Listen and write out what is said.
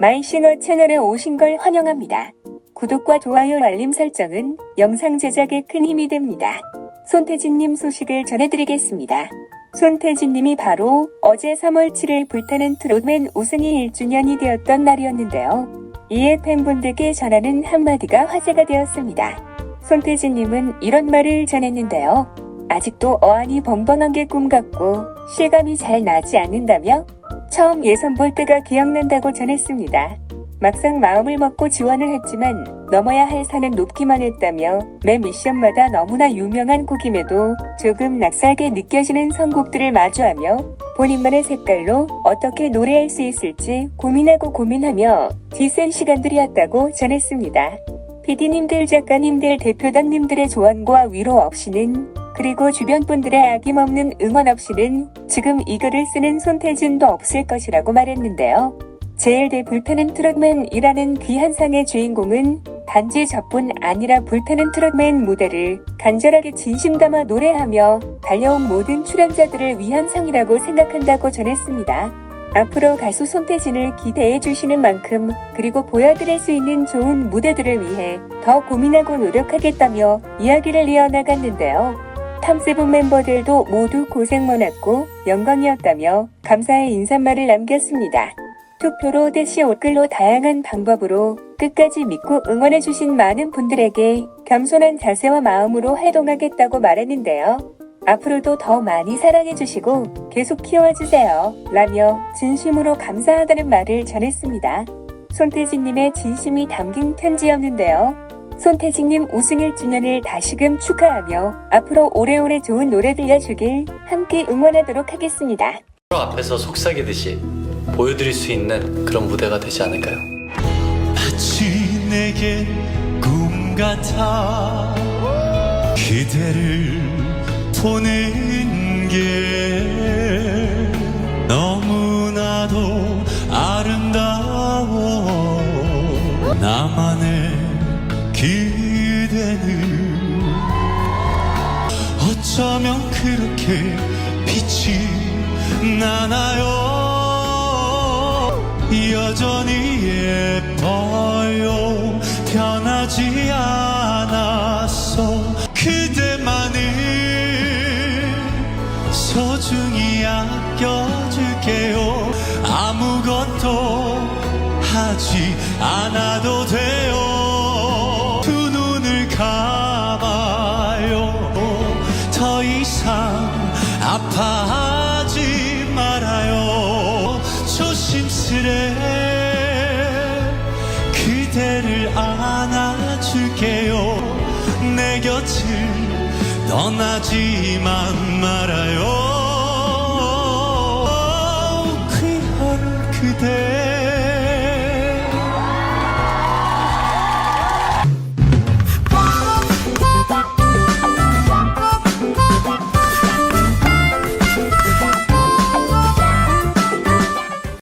마이싱어 채널에 오신 걸 환영합니다. 구독과 좋아요 알림 설정은 영상 제작에 큰 힘이 됩니다. 손태진님 소식을 전해드리겠습니다. 손태진님이 바로 어제 3월 7일 불타는 트롯맨 우승이 1주년이 되었던 날이었는데요. 이에 팬분들께 전하는 한마디가 화제가 되었습니다. 손태진님은 이런 말을 전했는데요. 아직도 어안이 벙벙한 게 꿈 같고 실감이 잘 나지 않는다며 처음 예선 볼 때가 기억난다고 전했습니다. 막상 마음을 먹고 지원을 했지만 넘어야 할 산은 높기만 했다며 매 미션마다 너무나 유명한 곡임에도 조금 낯설게 느껴지는 선곡들을 마주하며 본인만의 색깔로 어떻게 노래할 수 있을지 고민하고 고민하며 뒤센 시간들이었다고 전했습니다. PD님들, 작가님들, 대표단님들의 조언과 위로 없이는 그리고 주변 분들의 아낌없는 응원 없이는 지금 이 글을 쓰는 손태진도 없을 것이라고 말했는데요. 제일 대 불타는 트럭맨이라는 귀한 상의 주인공은 단지 저뿐 아니라 불타는 트럭맨 무대를 간절하게 진심 담아 노래하며 달려온 모든 출연자들을 위한 상이라고 생각한다고 전했습니다. 앞으로 가수 손태진을 기대해 주시는 만큼 그리고 보여드릴 수 있는 좋은 무대들을 위해 더 고민하고 노력하겠다며 이야기를 이어나갔는데요. 탐세븐 멤버들도 모두 고생 많았고 영광이었다며 감사의 인사말을 남겼습니다. 투표로 대시 옷글로 다양한 방법으로 끝까지 믿고 응원해주신 많은 분들에게 겸손한 자세와 마음으로 해동하겠다고 말했는데요. 앞으로도 더 많이 사랑해주시고 계속 키워주세요. 라며 진심으로 감사하다는 말을 전했습니다. 손태진님의 진심이 담긴 편지였는데요. 손태진님 우승 1주년을 다시금 축하하며 앞으로 오래오래 좋은 노래 들려주길 함께 응원하도록 하겠습니다. 서로 앞에서 속삭이듯이 보여드릴 수 있는 그런 무대가 되지 않을까요? 마치 내게 꿈 같아 그대를 보는 게 그대는 어쩌면 그렇게 빛이 나나요? 여전히 예뻐요. 변하지 않았어. 그대만을 소중히 아껴줄게요. 아무것도 하지 않아도 아파하지 말아요. 조심스레 그대를 안아줄게요. 내 곁을 떠나지만 말아요